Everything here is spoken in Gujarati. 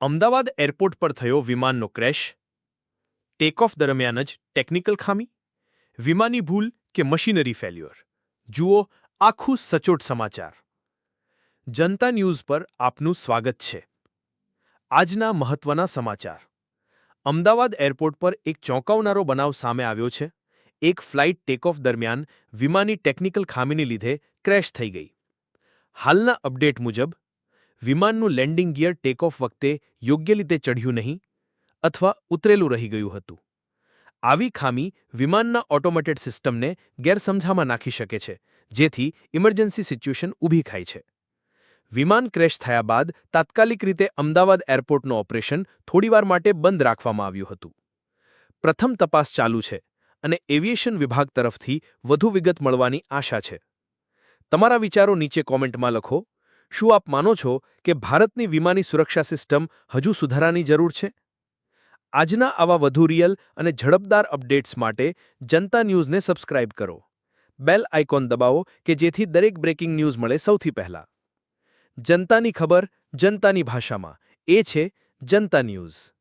અમદાવાદ એરપોર્ટ પર થયો વિમાનનો ક્રેશ ટેકઓફ દરમિયાન જ ટેકનિકલ ખામી વિમાની ભૂલ કે મશીનરી ફેલ્યોર જુઓ આખું સચોટ સમાચાર. જનતા ન્યૂઝ પર આપનું સ્વાગત છે. આજના મહત્વના સમાચાર. અમદાવાદ એરપોર્ટ પર એક ચોંકાવનારો બનાવ સામે આવ્યો છે. એક ફ્લાઇટ ટેકઓફ દરમિયાન વિમાની ટેકનિકલ ખામીને લીધે ક્રેશ થઈ ગઈ. હાલના અપડેટ મુજબ વિમાનનું લેન્ડિંગ ગિયર ટેકઓફ વખતે યોગ્ય રીતે ચઢ્યું નહીં અથવા ઉતરેલું રહી ગયું હતું. આવી ખામી વિમાનના ઓટોમેટેડ સિસ્ટમને ગેરસમજામાં નાખી શકે છે, જેથી ઇમરજન્સી સિચ્યુએશન ઊભી થાય છે. વિમાન ક્રેશ થયા બાદ તાત્કાલિક રીતે અમદાવાદ એરપોર્ટનું ઓપરેશન થોડીવાર માટે બંધ રાખવામાં આવ્યું હતું. પ્રથમ તપાસ ચાલુ છે અને એવિએશન વિભાગ તરફથી વધુ વિગત મળવાની આશા છે. તમારા વિચારો નીચે કોમેન્ટમાં લખો. શું આપ માનો છો કે ભારતની વીમાની સુરક્ષા સિસ્ટમ હજુ સુધારાની જરૂર છે? આજના આવા વધુ રિયલ અને ઝડપદાર અપડેટ્સ માટે જનતા ન્યૂઝને સબસ્ક્રાઇબ કરો. બેલ આઇકોન દબાવો કે જેથી દરેક બ્રેકિંગ ન્યૂઝ મળે સૌથી પહેલા. જનતાની ખબર જનતાની ભાષામાં. એ છે જનતા ન્યૂઝ.